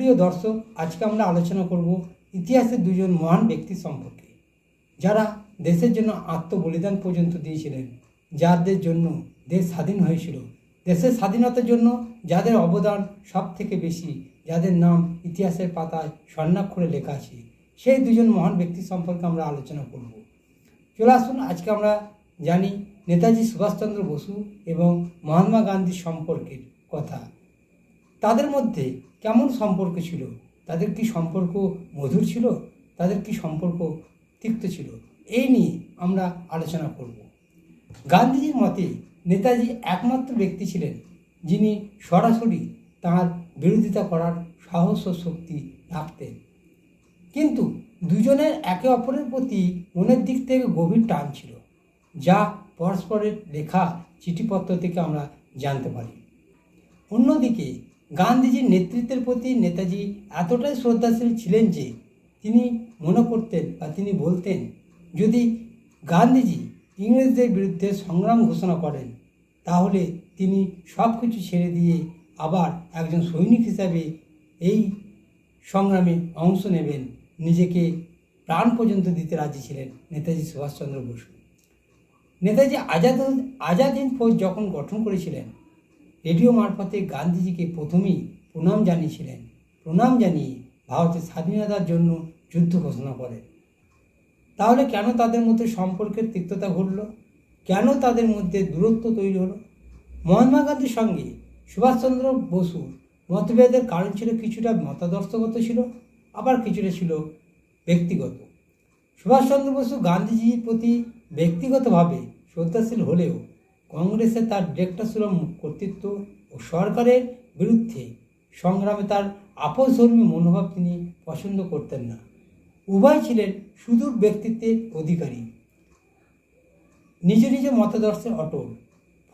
প্রিয় দর্শক, আজকে আমরা আলোচনা করব ইতিহাসের দুজন মহান ব্যক্তি সম্পর্কে। যারা দেশের জন্য আত্মবলিদান পর্যন্ত দিয়েছিলেন, যাদের জন্য দেশ স্বাধীন হয়েছিল। দেশের স্বাধীনতার জন্য যাদের অবদান সব থেকে বেশি, যাদের নাম ইতিহাসের পাতায় স্বর্ণাক্ষরে লেখা আছে, সেই দুজন মহান ব্যক্তি সম্পর্কে আমরা আলোচনা করব। চলে আসুন, আজকে আমরা জানি নেতাজি সুভাষচন্দ্র বসু এবং মহাত্মা গান্ধীর সম্পর্কের কথা। তাদের মধ্যে কেমন সম্পর্ক ছিল? তাদের কি সম্পর্ক মধুর ছিল? তাদের কি সম্পর্ক তিক্ত ছিল? এই নিয়ে আমরা আলোচনা করব। গান্ধীজির মতে নেতাজি একমাত্র ব্যক্তি ছিলেন যিনি সরাসরি তাঁর বিরোধিতা করার সাহস ও শক্তি রাখতেন। কিন্তু দুজনের একে অপরের প্রতি মনের দিক থেকে গভীর টান ছিল, যা পরস্পরের লেখা চিঠিপত্র থেকে আমরা জানতে পারি। অন্যদিকে গান্ধীজির নেতৃত্বের প্রতি নেতাজি এতটাই শ্রদ্ধাশীল ছিলেন যে তিনি মনে করতেন বা তিনি বলতেন, যদি গান্ধীজি ইংরেজদের বিরুদ্ধে সংগ্রাম ঘোষণা করেন, তাহলে তিনি সব কিছু ছেড়ে দিয়ে আবার একজন সৈনিক হিসাবে এই সংগ্রামে অংশ নেবেন। নিজেকে প্রাণ পর্যন্ত দিতে রাজি ছিলেন নেতাজি সুভাষচন্দ্র বসু। নেতাজি আজাদ আজাদ হিন্দ ফৌজ যখন গঠন করেছিলেন রেডিও মারফতে গান্ধীজিকে প্রথমেই প্রণাম জানিয়েছিলেন। প্রণাম জানিয়ে ভারতের স্বাধীনতার জন্য যুদ্ধ ঘোষণা করেন। তাহলে কেন তাদের মধ্যে সম্পর্কের তিক্ততা ঘটল? কেন তাদের মধ্যে দূরত্ব তৈরি হলো? মহাত্মা গান্ধীর সঙ্গে সুভাষচন্দ্র বসু মতভেদের কারণ ছিল কিছুটা মতাদর্শগত ছিল, আবার কিছুটা ছিল ব্যক্তিগত। সুভাষচন্দ্র বসু গান্ধীজির প্রতি ব্যক্তিগতভাবে শ্রদ্ধাশীল হলেও কংগ্রেসে তার ডিরেক্টরসুলভ কর্তৃত্ব ও সরকারের বিরুদ্ধে সংগ্রামে তার আপোষধর্মী মনোভাব তিনি পছন্দ করতেন না। উভয় ছিলেন সুদূর ব্যক্তিত্বের অধিকারী। নিজ নিজ মতাদর্শে অটল,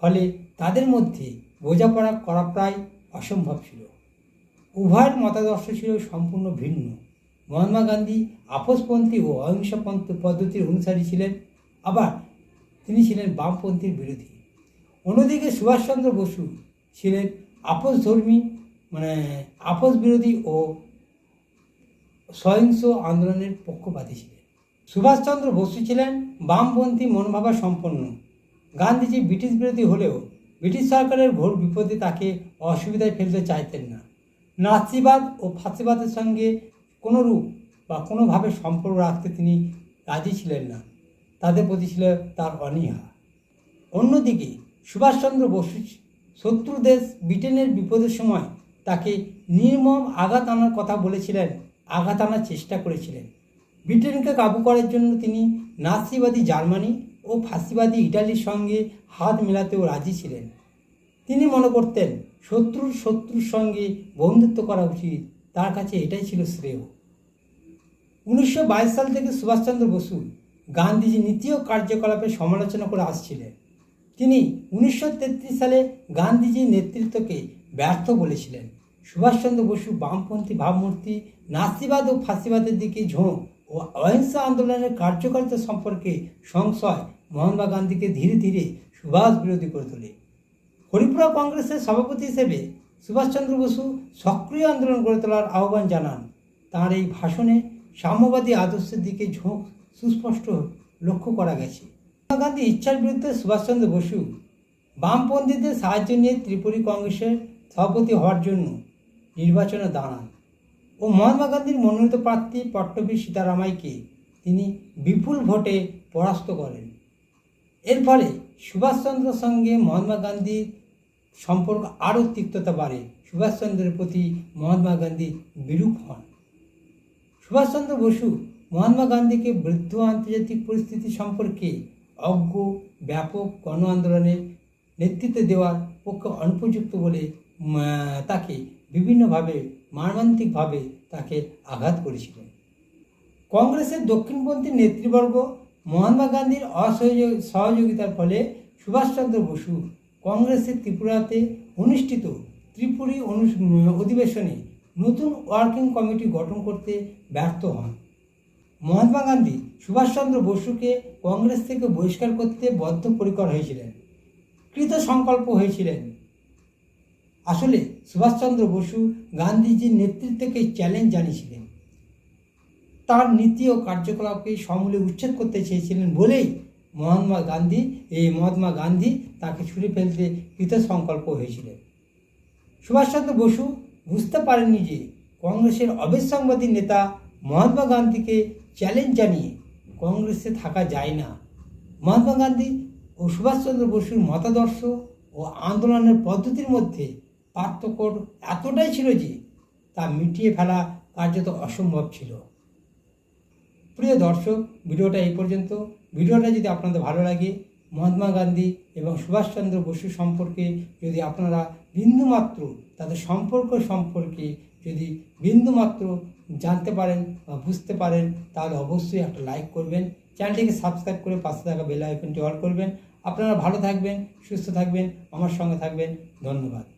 ফলে তাদের মধ্যে বোঝাপড়া করা প্রায় অসম্ভব ছিল। উভয়ের মতাদর্শ ছিল সম্পূর্ণ ভিন্ন। মহাত্মা গান্ধী আপোষপন্থী ও অহিংসাপন্থী পদ্ধতির অনুসারী ছিলেন, আবার তিনি ছিলেন বামপন্থীর বিরোধী। অন্যদিকে সুভাষচন্দ্র বসু ছিলেন আপোষধর্মী মানে আপোষ বিরোধী ও সহিংস আন্দোলনের পক্ষপাতী ছিলেন। সুভাষচন্দ্র বসু ছিলেন বামপন্থী মনোভাবা সম্পন্ন। গান্ধীজি ব্রিটিশ বিরোধী হলেও ব্রিটিশ সরকারের ঘোর বিপদে তাকে অসুবিধায় ফেলতে চাইতেন না। নাৎসিবাদ ও ফাঁসিবাদের সঙ্গে কোনো রূপ বা কোনোভাবে সম্পর্ক রাখতে তিনি রাজি ছিলেন না। তাদের প্রতি ছিল তার অনীহা। অন্যদিকে সুভাষচন্দ্র বসু শত্রু দেশ ব্রিটেনের বিপদের সময় তাকে নির্মম আঘাত আনার কথা বলেছিলেন, আঘাত আনার চেষ্টা করেছিলেন। ব্রিটেনকে কাবু করার জন্য তিনি নাৎসিবাদী জার্মানি ও ফাঁসিবাদী ইটালির সঙ্গে হাত মেলাতেও রাজি ছিলেন। তিনি মনে করতেন, শত্রুর শত্রুর সঙ্গে বন্ধুত্ব করা উচিত, তার কাছে এটাই ছিল শ্রেয়। উনিশশো বাইশ সাল থেকে সুভাষচন্দ্র বসু গান্ধীজি নীতি ও কার্যকলাপের সমালোচনা করে আসছিলেন। তিনি উনিশশো তেত্রিশ সালে গান্ধীজির নেতৃত্বকে ব্যর্থ বলেছিলেন। সুভাষচন্দ্র বসু বামপন্থী ভাবমূর্তি, নাস্তিবাদ ও ফাঁসিবাদের দিকে ঝোঁক ও অহিংসা আন্দোলনের কার্যকারিতা সম্পর্কে সংশয় মহাত্মা গান্ধীকে ধীরে ধীরে সুভাষ বিরোধী করে তোলে। হরিপুরা কংগ্রেসের সভাপতি হিসেবে সুভাষচন্দ্র বসু সক্রিয় আন্দোলন গড়ে তোলার আহ্বান জানান। তাঁর এই ভাষণে সাম্যবাদী আদর্শের দিকে ঝোঁক সুস্পষ্ট লক্ষ্য করা গেছে। গান্ধী ইচ্ছার বিরুদ্ধে সুভাষচন্দ্র বসু বামপন্থীদের সাহায্য নিয়ে ত্রিপুরী কংগ্রেসের সভাপতি হওয়ার জন্য নির্বাচনে দাঁড়ান ও মহাত্মা গান্ধীর মনোনীত প্রার্থী পট্টবী সীতারামাইকে তিনি বিপুল ভোটে পরাস্ত করেন। এর ফলে সুভাষচন্দ্রের সঙ্গে মহাত্মা গান্ধীর সম্পর্ক আরও তিক্ততা বাড়ে। সুভাষচন্দ্রের প্রতি মহাত্মা গান্ধী বিরূপ হন। সুভাষচন্দ্র বসু মহাত্মা গান্ধীকে বৃদ্ধ আন্তর্জাতিক পরিস্থিতি সম্পর্কে অজ্ঞ, ব্যাপক গণ আন্দোলনের নেতৃত্ব দেওয়ার পক্ষে অনুপযুক্ত বলে তাকে বিভিন্নভাবে মর্মান্তিকভাবে তাকে আঘাত করেছিলেন। কংগ্রেসের দক্ষিণপন্থী নেতৃবর্গ মহাত্মা গান্ধীর অসহযোগ, সহযোগিতার ফলে সুভাষচন্দ্র বসু কংগ্রেসের ত্রিপুরাতে অনুষ্ঠিত ত্রিপুরী অনু- অধিবেশনে নতুন ওয়ার্কিং কমিটি গঠন করতে ব্যর্থ হন। মহাত্মা গান্ধী সুভাষচন্দ্র বসুকে কংগ্রেস থেকে বহিষ্কার করতে বদ্ধপরিকর হয়েছিলেন কৃত সংকল্প হয়েছিলেন। আসলে সুভাষচন্দ্র বসু গান্ধীজির নেতৃত্বকে চ্যালেঞ্জ জানিয়েছিলেন। তার নীতি ও কার্যকলাপকে সমূলে উচ্ছেদ করতে চেয়েছিলেন বলেই মহাত্মা গান্ধী, এই মহাত্মা গান্ধী তাকে ছুড়ে ফেলতে কৃত সংকল্প হয়েছিলেন। সুভাষচন্দ্র বসু বুঝতে পারেননি যে কংগ্রেসের অবিসংবাদী নেতা মহাত্মা গান্ধীকে চ্যালেঞ্জ জানিয়ে কংগ্রেসে থাকা যায় না। মহাত্মা গান্ধী ও সুভাষচন্দ্র বসুর মতাদর্শ ও আন্দোলনের পদ্ধতির মধ্যে পার্থক্য এতটাই ছিল যে তা মিটিয়ে ফেলা কার্যত অসম্ভব ছিল। প্রিয় দর্শক, ভিডিওটা এই পর্যন্ত। ভিডিওটা যদি আপনাদের ভালো লাগে, মহাত্মা গান্ধী এবং সুভাষচন্দ্র বসু সম্পর্কে যদি আপনারা বিন্দুমাত্র তাদের সম্পর্ক সম্পর্কে যদি বিন্দুমাত্র জানতে পারেন বা বুঝতে পারেন, তাহলে অবশ্যই একটা লাইক করবেন। চ্যানেলটিকে সাবস্ক্রাইব করে পাশে থাকা বেল আইকনটি অল করবেন। আপনারা ভালো থাকবেন, সুস্থ থাকবেন, আমার সঙ্গে থাকবেন। ধন্যবাদ।